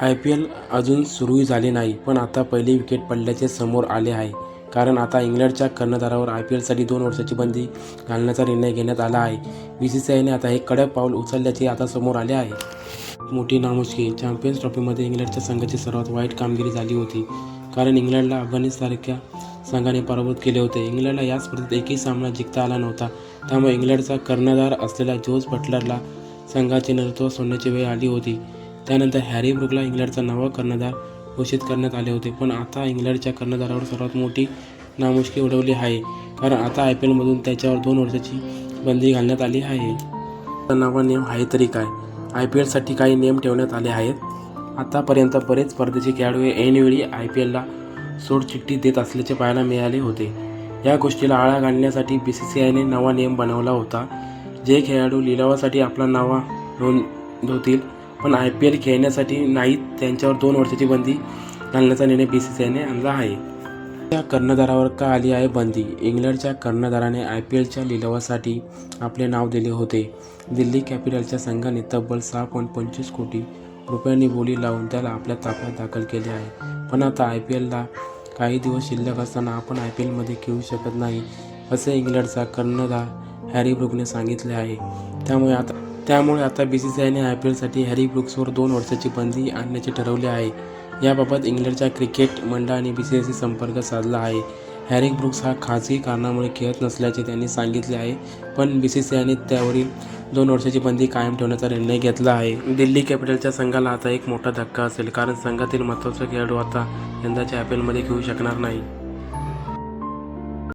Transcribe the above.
I P L अजून सुरूही झाले नाही पण आता पहिली विकेट पडल्याचे समोर आले आहे. कारण आता इंग्लंडच्या कर्णधारावर आय पी एलसाठी दोन वर्षाची बंदी घालण्याचा निर्णय घेण्यात आला आहे. बी सी सी आयने आता हे कडक पाऊल उचलल्याचे आता समोर आले आहे. मोठी नामुष्की चॅम्पियन्स ट्रॉफीमध्ये इंग्लंडच्या संघाची सर्वात वाईट कामगिरी झाली होती. कारण इंग्लंडला अफगाणिस्तानसारख्या संघाने पराभूत केले होते. इंग्लंडला या स्पर्धेत एकही सामना जिंकता आला नव्हता. त्यामुळे इंग्लंडचा कर्णधार असलेल्या जोस बटलरला संघाचे नेतृत्व सोडण्याची वेळ आली होती. त्यानंतर हॅरी ब्रुकला इंग्लंडचा नवा कर्णधार घोषित करण्यात आले होते. पण आता इंग्लंडच्या कर्णधारावर सर्वात मोठी नामुष्की उडवली आहे. कारण आता आय पी एलमधून त्याच्यावर दोन वर्षाची बंदी घालण्यात आली आहे. नवा नियम आहे तरी काय? आय पी एलसाठी काही नियम ठेवण्यात आले आहेत. आतापर्यंत बरेच परदेशी खेळाडू हे ऐनवेळी आय पी एलला सोडचिठ्ठी देत असल्याचे पाहायला मिळाले होते. या गोष्टीला आळा घालण्यासाठी बी सी सी आयने नवा नियम बनवला होता. जे खेळाडू लिलावासाठी आपला नावा नोंदवतील पण आय पी एल खेळण्यासाठी नाहीत. त्यांच्यावर दोन वर्षाची बंदी घालण्याचा निर्णय बी सी सी आयने आणला आहे. त्या कर्णधारावर का आली आहे बंदी? इंग्लंडच्या कर्णधाराने आय पी एलच्या लिलावासाठी आपले नाव दिले होते. दिल्ली कॅपिटलच्या संघाने तब्बल सहा पॉईंट पंचवीस कोटी रुपयांनी बोली लावून त्याला आपल्या ताफ्यात दाखल केले आहे. पण आता आय पी एलला काही दिवस शिल्लक असताना आपण आय पी एलमध्ये खेळू शकत नाही असे इंग्लंडचा कर्णधार हॅरी ब्रुकने सांगितले आहे. त्यामुळे आता त्यामुळे आता बी सी सी आयने आय पी एलसाठी हॅरी ब्रुक्सवर दोन वर्षाची बंदी आणण्याचे ठरवले आहे. याबाबत इंग्लंडच्या क्रिकेट मंडळाने बी सी सी संपर्क साधला आहे. हॅरी ब्रुक्स हा खाजगी कारणामुळे खेळत नसल्याचे त्यांनी सांगितले आहे पण बी सी सी आयने त्यावरील दोन वर्षाची बंदी कायम ठेवण्याचा निर्णय घेतला आहे. दिल्ली कॅपिटलच्या संघाला आता एक मोठा धक्का असेल कारण संघातील महत्त्वाचा खेळाडू आता यंदाच्या आय पी एलमध्ये खेळू शकणार नाही.